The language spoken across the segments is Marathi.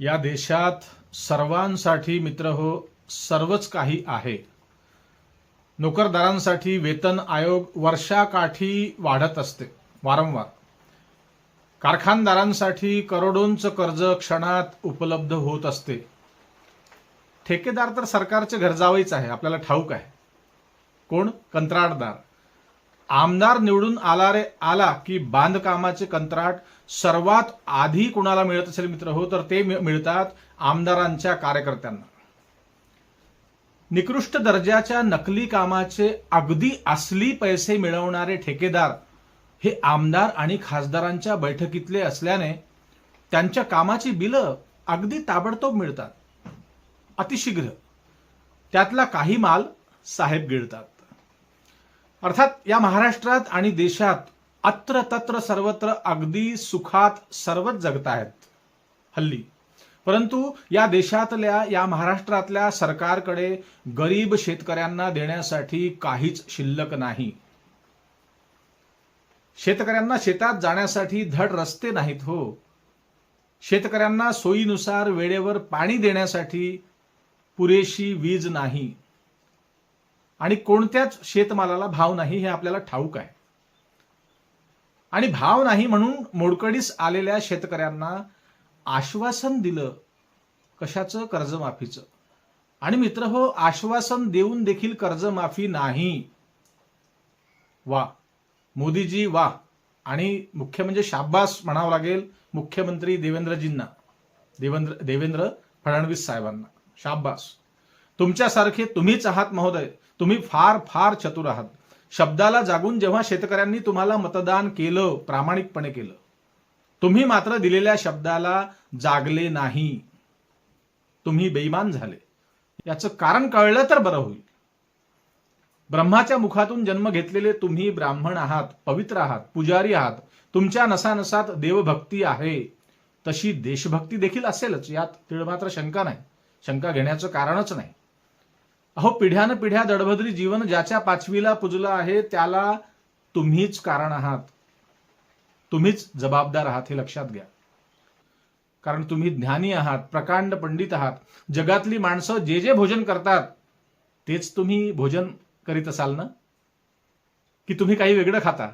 या देशात सर्वांसाठी मित्र हो सर्वच काही आहे. नोकरदारांसाठी वेतन आयोग वर्षाकाठी वाढत असते वारंवार. कारखानदारांसाठी करोडोंचं कर्ज क्षणात उपलब्ध होत असते. ठेकेदार तर सरकारचे घरजावईच आहे आपल्याला ठाऊक आहे. कोण? कंत्राटदार. आमदार निवडून आला रे आला की बांधकामाचे कंत्राट सर्वात आधी कुणाला मिळत असेल मित्र? हो तर ते मिळतात आमदारांच्या कार्यकर्त्यांना. निकृष्ट दर्जाच्या नकली कामाचे अगदी असली पैसे मिळवणारे ठेकेदार हे आमदार आणि खासदारांच्या बैठकीतले असल्याने त्यांच्या कामाची बिलं अगदी ताबडतोब मिळतात. अतिशीघ्र. त्यातला काही माल साहेब गिळतात. अर्थात या महाराष्ट्रात आणि देशात अत्र तत्र सर्वत्र अगदी सुखात सर्वच जगत आहेत हल्ली. परंतु या देशातल्या या महाराष्ट्रातल्या सरकारकडे गरीब शेतकऱ्यांना देण्यासाठी काहीच शिल्लक नाही. शेतकऱ्यांना शेतात जाण्यासाठी धड रस्ते नाहीत हो. शेतकऱ्यांना सोयीनुसार वेळेवर पाणी देण्यासाठी पुरेशी वीज नाही. आणि कोणत्याच शेतमालाला भाव नाही हे आपल्याला ठाऊक आहे. आणि भाव नाही म्हणून मोडकडीस आलेल्या शेतकऱ्यांना आश्वासन दिलं कशाचं? कर्जमाफीचं. आणि मित्र हो आश्वासन देऊन देखील कर्जमाफी नाही. वा. मोदीजी वा. आणि मुख्य म्हणजे शाब्बास म्हणावं लागेल मुख्यमंत्री देवेंद्रजींना. देवेंद्र देवेंद्र फडणवीस साहेबांना. शाब्बास. तुमच्यासारखे तुम्हीच आहात महोदय. तुम्ही फार फार चतुर आहात. शब्दाला जागून जेव्हा शेतकऱ्यांनी तुम्हाला मतदान केलं प्रामाणिकपणे केलं तुम्ही मात्र दिलेल्या शब्दाला जागले नाही. तुम्ही बेईमान झाले. याचं कारण कळलं तर बरं होईल. ब्रह्माच्या मुखातून जन्म घेतलेले तुम्ही ब्राह्मण आहात पवित्र आहात पुजारी आहात. तुमच्या नसानसात देवभक्ती आहे. तशी देशभक्ती देखील असेलच यात तीळ मात्र शंका नाही. शंका घेण्याचं कारणच नाही. अहो पिढ्यान पिढ्या दडभद्री जीवन ज्याच्या पाचवीला पुजलं आहे त्याला तुम्हीच कारण आहात. तुम्हीच जबाबदार आहात हे लक्षात घ्या. कारण तुम्ही ज्ञानी आहात प्रकांड पंडित आहात. जगातली माणसं जे जे भोजन करतात तेच तुम्ही भोजन करीत असाल ना? की तुम्ही काही वेगळं खाता?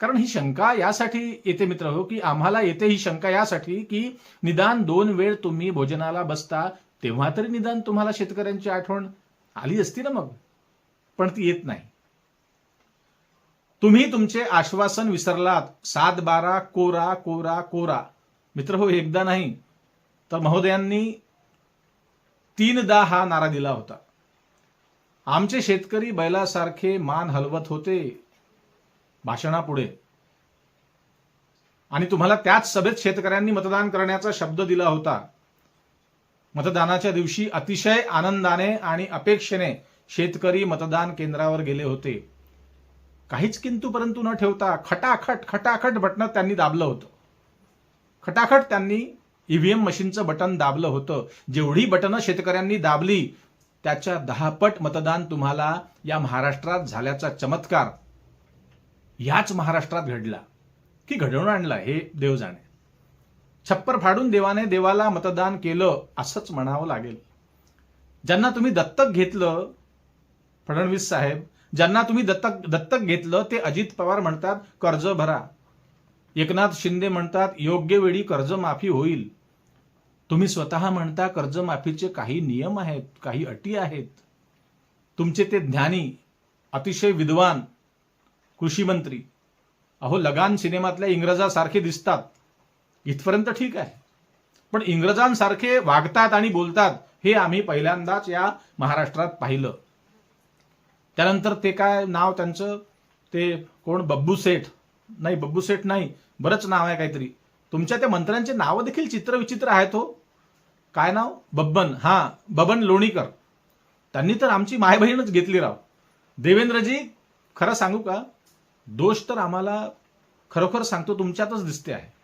कारण ही शंका यासाठी येते मित्र हो की आम्हाला येते ही शंका यासाठी की निदान दोन वेळ तुम्ही भोजनाला बसता तेव्हा तरी निदान तुम्हाला शेतकऱ्यांची आठवण आली असती ना मग. पण ती येत नाही. तुम्ही तुमचे आश्वासन विसरलात. सात बारा कोरा कोरा कोरा. मित्र हो एकदा नाही तर महोदयांनी तीनदा हा नारा दिला होता. आमचे शेतकरी बैलासारखे मान हलवत होते भाषणापुढे. आणि तुम्हाला त्याच सभेत शेतकऱ्यांनी मतदान करण्याचा शब्द दिला होता. मतदानाच्या दिवशी अतिशय आनंदाने आणि अपेक्षेने शेतकरी मतदान केंद्रावर गेले होते. काहीच किंतु परंतु न ठेवता खटाखट खटाखट बटन त्यांनी दाबलं होतं. खटाखट त्यांनी ईव्हीएम मशीनचं बटन दाबलं होतं. जेवढी बटनं शेतकऱ्यांनी दाबली त्याच्या दहापट मतदान तुम्हाला या महाराष्ट्रात झाल्याचा चमत्कार याच महाराष्ट्रात घडला. की घडवून आणला हे देव जाणे छप्पर फाडून देवाने देवाला मतदान केलं असंच म्हणावं लागेल. ज्यांना तुम्ही दत्तक घेतलं फडणवीस साहेब ज्यांना तुम्ही दत्तक दत्तक घेतलं ते अजित पवार म्हणतात कर्ज भरा. एकनाथ शिंदे म्हणतात योग्य वेळी कर्जमाफी होईल. तुम्ही स्वतः म्हणता कर्जमाफीचे काही नियम आहेत काही अटी आहेत. तुमचे ते ज्ञानी अतिशय विद्वान कृषी मंत्री. अहो लगान सिनेमातल्या इंग्रजासारखे दिसतात. इथपर्यंत ठीक आहे. पण इंग्रजांसारखे वागतात आणि बोलतात हे आम्ही पहिल्यांदाच या महाराष्ट्रात पाहिलं. त्यानंतर ते काय नाव त्यांचं? ते कोण? बब्बू सेठ. नाही बब्बू सेठ नाही. बरंच नाव आहे काहीतरी. तुमच्या त्या मंत्र्यांचे नावं देखील चित्रविचित्र आहेत हो. काय नाव? बब्बन. हा बबन लोणीकर. त्यांनी तर आमची माय बहीणच घेतली राव. देवेंद्रजी खरं सांगू का? दोष तर आम्हाला खरोखर सांगतो तुमच्यातच दिसते आहे.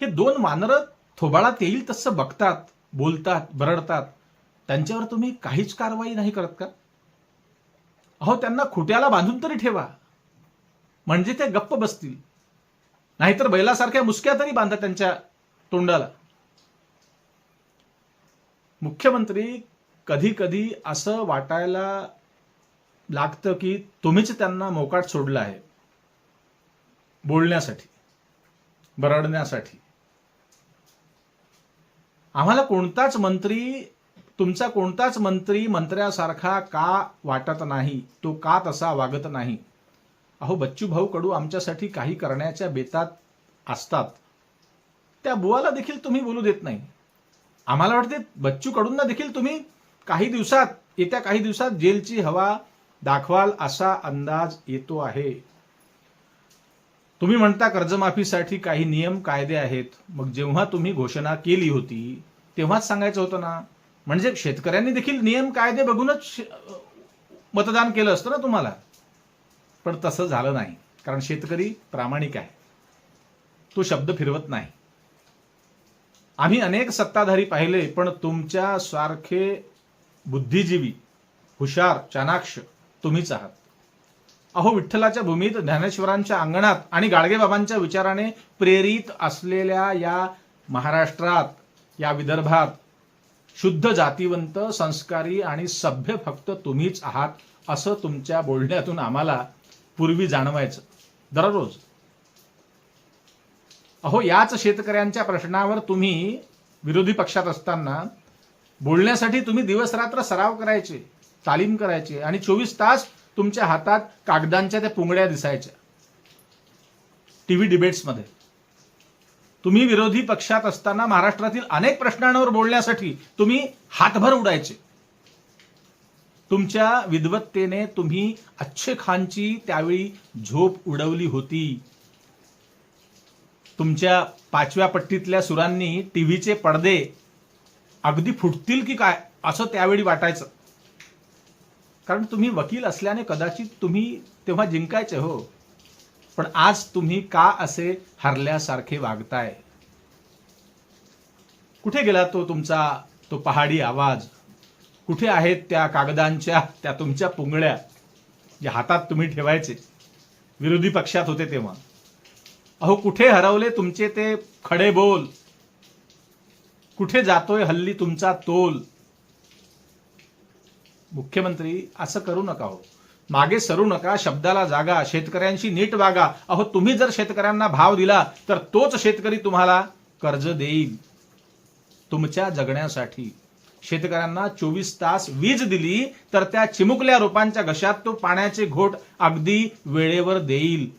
हे दोन मानरं थोबाळात येईल तसं बघतात बोलतात बरडतात. त्यांच्यावर तुम्ही काहीच कारवाई नाही करत का? अहो त्यांना खुट्याला बांधून तरी ठेवा. म्हणजे ते गप्प बसतील. नाहीतर बैलासारख्या मुसक्या तरी बांधा त्यांच्या तोंडाला. मुख्यमंत्री कधी कधी असं वाटायला लागतं की तुम्हीच त्यांना मोकाट सोडलं आहे. बोलण्यासाठी बरडण्यासाठी. आम्हाला कोणताच मंत्री तुमचा कोणताच मंत्री मंत्र्यासारखा का वाटत नाही? तो का तसा वागत नाही? अहो बच्चू भाऊ कडू आमच्यासाठी काही करण्याच्या बेतात असतात. त्या बुवाला देखील तुम्ही बोलू देत नाही. आम्हाला वाटते बच्चू कडूंना देखील तुम्ही काही दिवसात येत्या काही दिवसात जेलची हवा दाखवाल असा अंदाज येतो आहे. तुम्ही म्हणता कर्जमाफीसाठी काही नियम कायदे आहेत. मग जेव्हा तुम्ही घोषणा केली होती तेव्हाच सांगायचं होतं ना. म्हणजे शेतकऱ्यांनी देखील नियम कायदे बघूनच शे- मतदान केलं असतं ना तुम्हाला. पण तसं झालं नाही. कारण शेतकरी प्रामाणिक आहे. तो शब्द फिरवत नाही. आम्ही अनेक सत्ताधारी पाहिले पण तुमच्या सारखे बुद्धिजीवी हुशार चाणाक्ष तुम्हीच आहात. अहो विठ्ठलाच्या भूमीत ज्ञानेश्वरांच्या अंगणात आणि गाडगेबाबांच्या विचाराने प्रेरित असलेल्या या महाराष्ट्रात या विदर्भात शुद्ध जातीवंत संस्कारी आणि सभ्य फक्त तुम्हीच आहात असं तुमच्या बोलण्यातून आम्हाला पूर्वी जाणवायचं. दररोज. अहो याच शेतकऱ्यांच्या प्रश्नावर तुम्ही विरोधी पक्षात असताना बोलण्यासाठी तुम्ही दिवस रात्र सराव करायचे तालीम करायचे आणि चोवीस तास तुमच्या हातात कागदांच्या त्या पुंगड्या दिसायच्या. टीव्ही डिबेट्समध्ये. तुम्ही विरोधी पक्षात असताना महाराष्ट्रातील अनेक प्रश्नांवर बोलण्यासाठी तुम्ही हातभर उडायचे. तुमच्या विद्वत्तेने तुम्ही अच्छे खानची त्यावेळी झोप उडवली होती. तुमच्या पाचव्या पट्टीतल्या सुरांनी टीव्हीचे पडदे अगदी फुटतील की काय असं त्यावेळी वाटायचं. कारण तुम्ही वकील असल्याने कदाचित तुम्ही तेव्हा जिंकायचे हो. पण आज तुम्ही का असे हरल्यासारखे वागताय? कुठे गेला तो तुमचा तो पहाडी आवाज? कुठे आहेत त्या कागदांच्या त्या तुमच्या पुंगळ्या? ज्या हातात तुम्ही ठेवायचे. विरोधी पक्षात होते तेव्हा. अहो कुठे हरवले तुमचे ते खडे बोल? कुठे जातोय हल्ली तुमचा तोल? मुख्यमंत्री असं करू नका हो. मागे सरू नका शब्दाला जागा शेतकऱ्यांशी नीट वागा. अहो तुम्ही जर शेतकऱ्यांना भाव दिला तर तोच शेतकरी तुम्हाला कर्ज देईल. तुमच्या जगण्यासाठी. शेतकऱ्यांना चोवीस तास वीज दिली तर त्या चिमुकल्या रोपांच्या घशात तो पाण्याचे घोट अगदी वेळेवर देईल.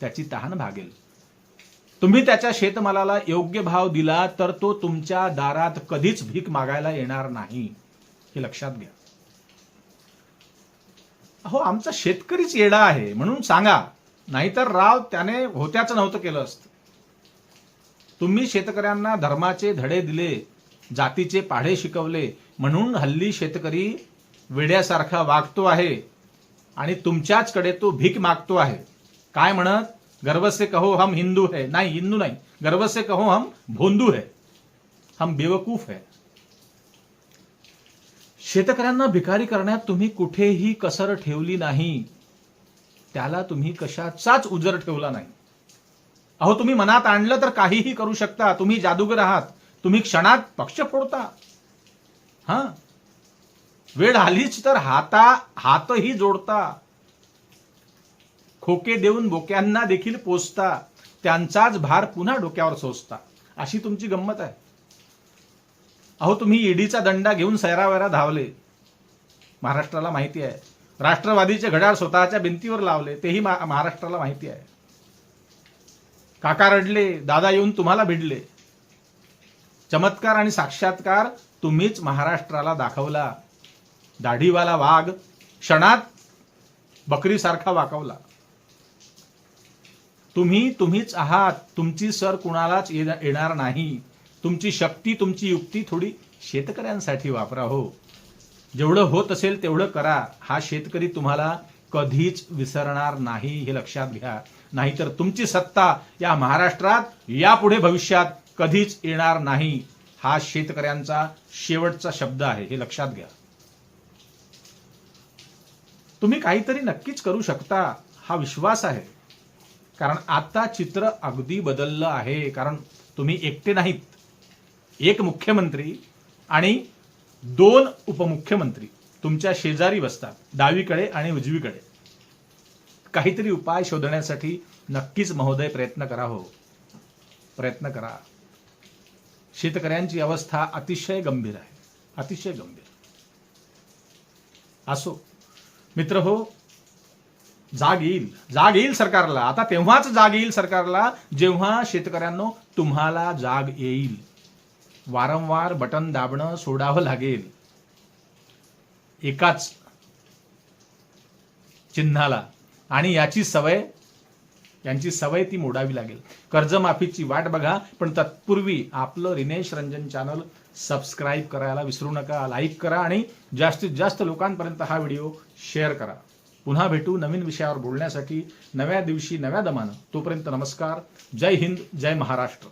त्याची तहान भागेल. तुम्ही त्याच्या शेतमालाला योग्य भाव दिला तर तो तुमच्या दारात कधीच भीक मागायला येणार नाही. हे लक्षात घ्या. हो आमचा शेतकरीच येडा आहे म्हणून सांगा. नाहीतर राव त्याने होत्याचं नव्हतं केलं असतं. तुम्ही शेतकऱ्यांना धर्माचे धडे दिले जातीचे पाढे शिकवले म्हणून हल्ली शेतकरी वेड्यासारखा वागतो आहे आणि तुमच्याचकडे तो भीक मागतो आहे. काय म्हणत? गर्व से कहो हम हिंदू है. नाही हिंदू नाही. गर्व से कहो हम भोंदू है. हम बेवकूफ है. शेतकऱ्यांना भिकारी करण्यात तुम्ही कुठेही कसर ठेवली नाही. त्याला तुम्ही कशाचाच उजर ठेवला नाही. अहो तुम्ही मनात आणलं तर काहीही करू शकता. तुम्ही जादूगर आहात. तुम्ही क्षणात पक्ष फोडता. हा? वेळ आलीच तर हाता हातही जोडता. खोके देऊन बोक्यांना देखील पोचता त्यांचाच भार पुन्हा डोक्यावर सोसता. अशी तुमची गंमत आहे. अहो तुम्ही ईडीचा दंडा घेऊन सैरावैरा धावले. महाराष्ट्राला माहिती आहे. राष्ट्रवादीचे घड्याळ स्वतःच्या भिंतीवर लावले तेही मा- महाराष्ट्राला माहिती आहे. काका रडले दादा येऊन तुम्हाला भिडले. चमत्कार आणि साक्षात्कार तुम्हीच महाराष्ट्राला दाखवला. दाढीवाला वाघ क्षणात बकरीसारखा वाकवला. तुम्ही तुम्हीच आहात. तुमची सर कुणालाच ये- येणार नाही. तुमची शक्ती तुमची युक्ती थोडी शेतकऱ्यांसाठी वापरा हो. जेवढं होत असेल तेवढं करा. हा शेतकरी तुम्हाला कधीच विसरणार नाही हे लक्षात घ्या. नाहीतर तुमची सत्ता या महाराष्ट्रात यापुढे भविष्यात कधीच येणार नाही. हा शेतकऱ्यांचा शेवटचा शब्द आहे हे लक्षात घ्या. तुम्ही काहीतरी नक्कीच करू शकता. हा विश्वास आहे. कारण आता चित्र अगदी बदललं आहे. कारण तुम्ही एकटे नाहीत. एक मुख्यमंत्री आणि दोन उपमुख्यमंत्री तुमच्या शेजारी बसतात डावीकडे आणि उजवीकडे. काहीतरी उपाय शोधण्यासाठी नक्कीच महोदय प्रयत्न करा हो. प्रयत्न करा. शेतकऱ्यांची अवस्था अतिशय गंभीर आहे. अतिशय गंभीर. असो. मित्र हो जाग येईल. जाग येईल सरकारला. आता तेव्हाच जाग येईल सरकारला जेव्हा शेतकऱ्यांनो तुम्हाला जाग येईल. वारंवार बटन दाबणं सोडावं लागेल. एकाच चिन्हाला. आणि याची सवय यांची सवय ती मोडावी लागेल. कर्जमाफीची वाट बघा पण तत्पूर्वी आपलं रिनेश रंजन चॅनल सबस्क्राईब करायला विसरू नका लाईक करा आणि जास्तीत जास्त लोकांपर्यंत हा व्हिडिओ शेअर करा. पुन्हा भेटू नवीन विषयावर बोलण्यासाठी नव्या दिवशी नव्या दमानं. तोपर्यंत नमस्कार. जय हिंद जय महाराष्ट्र.